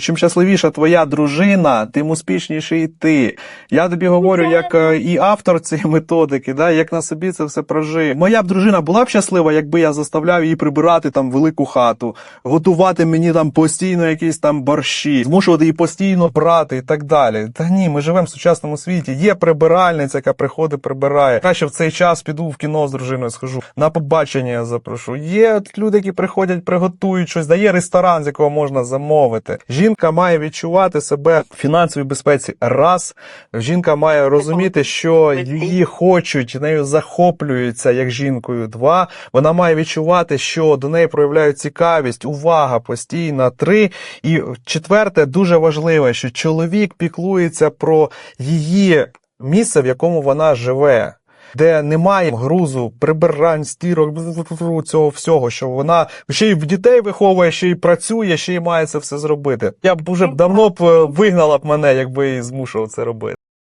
Чим щасливіша твоя дружина, тим успішніший і ти. Я тобі говорю, як е, і автор цієї методики, да, як на собі це все прожив. Моя б дружина була б щаслива, якби я заставляв її прибирати там велику хату, готувати мені там постійно якісь там борщі, змушувати її постійно брати і так далі. Та ні, ми живемо в сучасному світі. Є прибиральниця, яка приходить, прибирає. Краще в цей час піду в кіно з дружиною, схожу. На побачення я запрошу. Є люди, які приходять, приготують щось, дає ресторан, з якого можна замовити. Жінка має відчувати себе в фінансовій безпеці. Раз жінка має розуміти, що її хочуть, нею захоплюються як жінкою. Два вона має відчувати, що до неї проявляють цікавість, увага постійна. Три і четверте, дуже важливе, що чоловік піклується про її місце, в якому вона живе. Де немає грузу, прибирань, стірок, цього всього, що вона ще й в дітей виховує, ще й працює, ще й має це все зробити. Я б уже давно б е, вигнала б мене, якби і змушував це робити.